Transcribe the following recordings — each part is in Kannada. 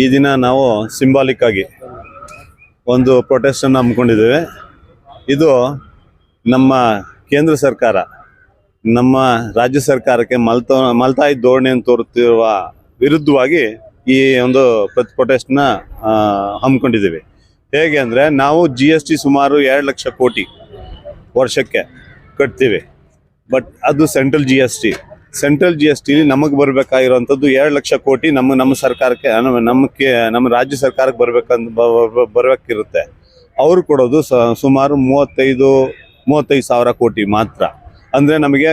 ಈ ದಿನ ನಾವು ಸಿಂಬಾಲಿಕ್ ಆಗಿ ಒಂದು ಪ್ರೊಟೆಸ್ಟನ್ನು ಹಮ್ಮಿಕೊಂಡಿದ್ದೇವೆ. ಇದು ನಮ್ಮ ಕೇಂದ್ರ ಸರ್ಕಾರ ನಮ್ಮ ರಾಜ್ಯ ಸರ್ಕಾರಕ್ಕೆ ಮಲ್ತ ಮಲ್ತಾಯಿ ಧೋರಣೆಯನ್ನು ತೋರುತ್ತಿರುವ ವಿರುದ್ಧವಾಗಿ ಈ ಒಂದು ಪ್ರತಿ ಪ್ರೊಟೆಸ್ಟ್ನ ಹಮ್ಮಿಕೊಂಡಿದ್ದೇವೆ. ಹೇಗೆ ಅಂದರೆ ನಾವು ಜಿ ಎಸ್ ಟಿ ಸುಮಾರು ಎರಡು ಲಕ್ಷ ಕೋಟಿ ವರ್ಷಕ್ಕೆ ಕಟ್ತೀವಿ. ಬಟ್ ಅದು central G S T central G S ಟಿಲಿ ನಮಗೆ ಬರಬೇಕಾಗಿರುವಂಥದ್ದು ಎರಡು ಲಕ್ಷ ಕೋಟಿ ನಮ್ಮ ನಮ್ಮ ಸರ್ಕಾರಕ್ಕೆ ನಮಗೆ, ನಮ್ಮ ರಾಜ್ಯ ಸರ್ಕಾರಕ್ಕೆ ಬರಬೇಕಂತ ಬರ್ಬೇಕಿರುತ್ತೆ. ಅವರು ಕೊಡೋದು ಸುಮಾರು ಮೂವತ್ತೈದು ಮೂವತ್ತೈದು ಸಾವಿರ ಕೋಟಿ ಮಾತ್ರ. ಅಂದರೆ ನಮಗೆ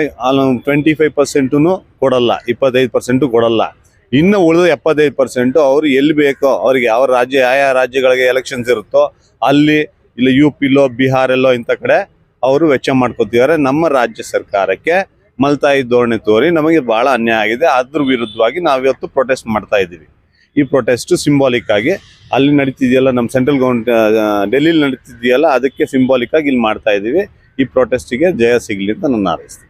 ಟ್ವೆಂಟಿ ಫೈವ್ ಪರ್ಸೆಂಟು ಕೊಡಲ್ಲ, ಇಪ್ಪತ್ತೈದು ಪರ್ಸೆಂಟು ಕೊಡಲ್ಲ. ಇನ್ನು ಉಳಿದ ಎಪ್ಪತ್ತೈದು ಪರ್ಸೆಂಟು ಅವರು ಎಲ್ಲಿ ಬೇಕೋ ಅವ್ರಿಗೆ ಯಾವ ರಾಜ್ಯ, ಯಾವ ರಾಜ್ಯಗಳಿಗೆ ಎಲೆಕ್ಷನ್ಸ್ ಇರುತ್ತೋ ಅಲ್ಲಿ, ಇಲ್ಲ ಯು ಪಿಲೋ ಬಿಹಾರಲ್ಲೋ ಇಂಥ ಕಡೆ ಅವರು ವೆಚ್ಚ ಮಾಡ್ಕೊತಿದ್ದಾರೆ ನಮ್ಮ ರಾಜ್ಯ ಸರ್ಕಾರಕ್ಕೆ. ಮಲ್ತಾಯಿ ಧೋರಣೆ ತೋರಿ ನಮಗೆ ಬಹಳ ಅನ್ಯಾಯ ಆಗಿದೆ. ಅದ್ರ ವಿರುದ್ಧವಾಗಿ ನಾವಿವತ್ತು ಪ್ರೊಟೆಸ್ಟ್ ಮಾಡ್ತಾ ಇದ್ದೀವಿ. ಈ ಪ್ರೊಟೆಸ್ಟ್ ಸಿಂಬಾಲಿಕ್ ಆಗಿ ಅಲ್ಲಿ ನಡೀತಿದೆಯಲ್ಲ ನಮ್ಮ ಸೆಂಟ್ರಲ್ ಗೌರ್ಮೆಂಟ್ ಡೆಲ್ಲಿಲಿ ನಡೀತಿದೆಯಲ್ಲ, ಅದಕ್ಕೆ ಸಿಂಬಾಲಿಕ್ ಆಗಿ ಇಲ್ಲಿ ಮಾಡ್ತಾ ಇದ್ದೀವಿ. ಈ ಪ್ರೊಟೆಸ್ಟಿಗೆ ಜಯ ಸಿಗಲಿ ಅಂತ ನನ್ನ ಹಾರೈಸ್ತೀನಿ